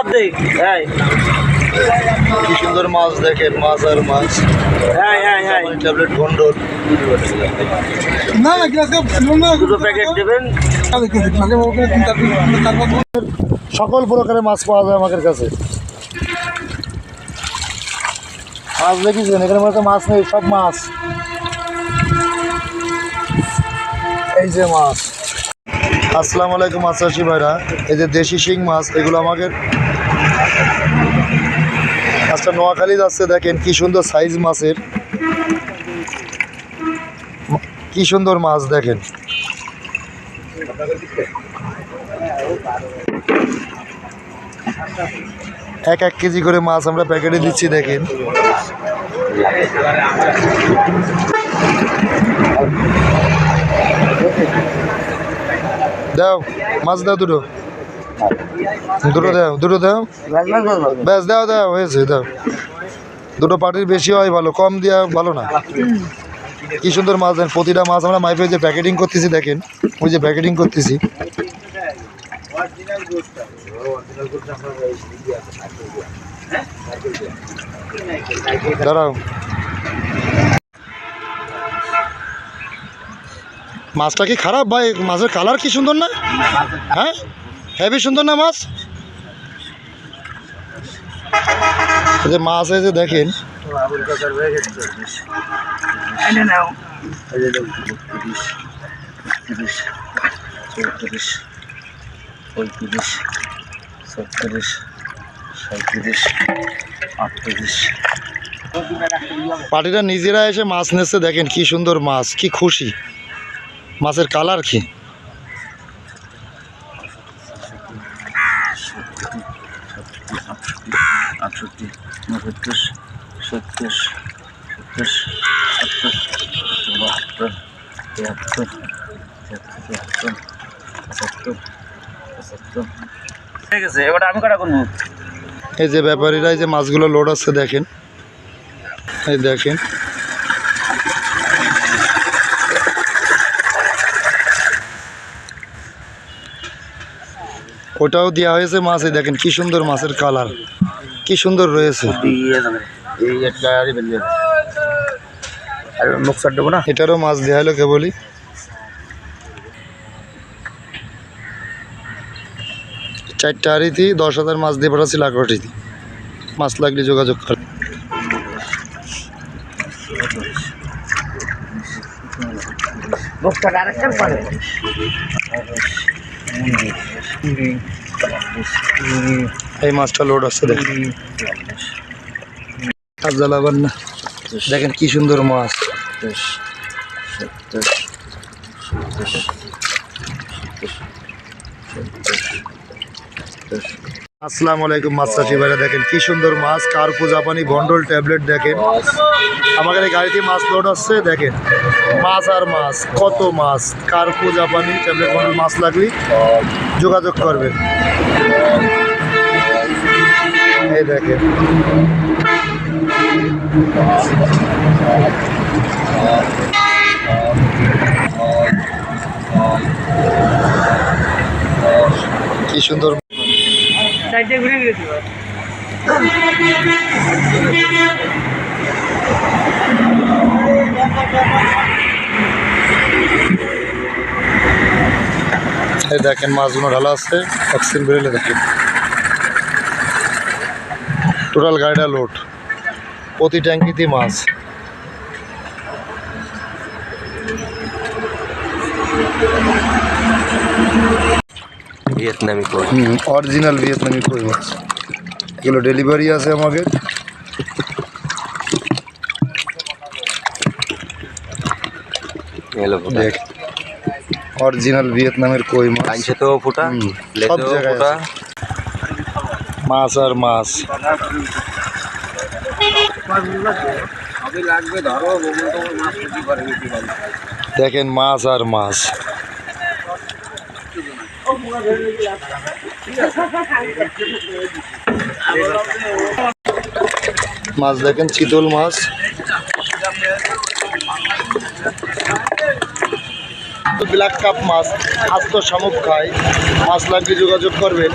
বাদ দে এই। কি সুন্দর মাছ দেখেন মাছ আর মাছ। ট্যাবলেট না না গ্লাস দুটো প্যাকেট দেবেন। সকল প্রকারের মাছ পাওয়া যায় আমাদের কাছে। মাছ দেখেছেন? এখানে মনে মাছ নেই সব মাছ। এই যে মাছ। আসসালামু আলাইকুম মাছ চাষি ভাইরা। এই যে দেশি শিং মাছ এগুলো আমাকে মাছটা নোয়াখালী যাচ্ছে, দেখেন কি সুন্দর সাইজ মাছের। কি সুন্দর মাছ, দেখেন। এক এক কেজি করে মাছ আমরা প্যাকেটে দিচ্ছি, দেখেন। দাও, মাছ দাও দুটো। দুটো দাও দুটো দাও। ব্যাস, দাও দাও, হয়েছে, দাও। দুটো পার্টির বেশি হয় ভালো, কম দেওয়া ভালো না। কি সুন্দর মাছ দেন, প্রতিটা মাছ আমরা মাইপে যে প্যাকেটিং করতেছি, দেখেন, ওই যে প্যাকেটিং করতেছি। দাঁড়াও। মাছটা কি খারাপ ভাই? মাছের কালার কি সুন্দর না? হ্যাঁ? হেভি সুন্দর না মাছ? এই যে মাছ এই যে দেখেন। চৌত্রিশ পঁয়ত্রিশ ছত্রিশ সাঁত্রিশ আটত্রিশ পার্টিরা নিজেরা এসে মাছ নেছে দেখেন কি সুন্দর মাছ কি খুশি। মাছের কালার কি? আটষট্টি উনসত্তর সত্তর সত্তর সত্তর বাহাত্তর তিয়াত্তর তিয়াত্তর তিয়াত্তর পঁচাত্তর পঁচাত্তর ঠিক আছে এবার আমি কটা করব এই যে ব্যাপারীরা, এই যে মাছগুলো লোড আছে দেখেন। এই দেখেন। ওটাও দেওয়া হয়েছে মাছ, দেখেন কি সুন্দর মাছের কালার কি সুন্দর রয়েছে। এটারও মাছ দেওয়া হলো কেবলই চারটা হাড়িতে দশ হাজার মাছ দিয়ে পাঠাচ্ছি লাকড়িতে মাছ লাগলে যোগাযোগ কর। এই মাছটা লোড আছে দেখেন। জ্বালাবার না। দেখেন কি সুন্দর মাছ। আসসালামু আলাইকুম মাছ চাষি ভাইরা, দেখেন কি সুন্দর মাছ, কার্পু জাপানি ভন্ডল ট্যাবলেট, দেখেন। আমাদের এই গাড়িতে মাছ লোড আসছে, দেখেন। মাছ আর মাছ, কত মাছ, কার্পু জাপানি ট্যাবলেট ভন্ডল মাছ লাগলে, যোগাযোগ করবেন। এই দেখেন। কি সুন্দর সাইডে ঘুরে গেছি এই দেখেন মাছগুলো ঢালা আছে, অক্সিজেন বেরোলে দেখেন। টোটাল গাড়িটা লোড। প্রতি ট্যাঙ্কিতে মাছ। ভিয়েতনামি কোড হুম অরিজিনাল ভিয়েতনামি কই মাছ? এগুলো ডেলিভারি আছে এলো দেখ অরিজিনাল ভিয়েতনামের কই মাছ? কাঞ্চে তো ফুটা সব জায়গায় ফুটা। মাছ আর মাছ। দেখেন মাছ আর মাছ। মাছ দেখেন চিতল মাছ। ব্ল্যাক কাপ মাছ আস্ত শামুক খায়। মাছ লাগলে যোগাযোগ করবেন।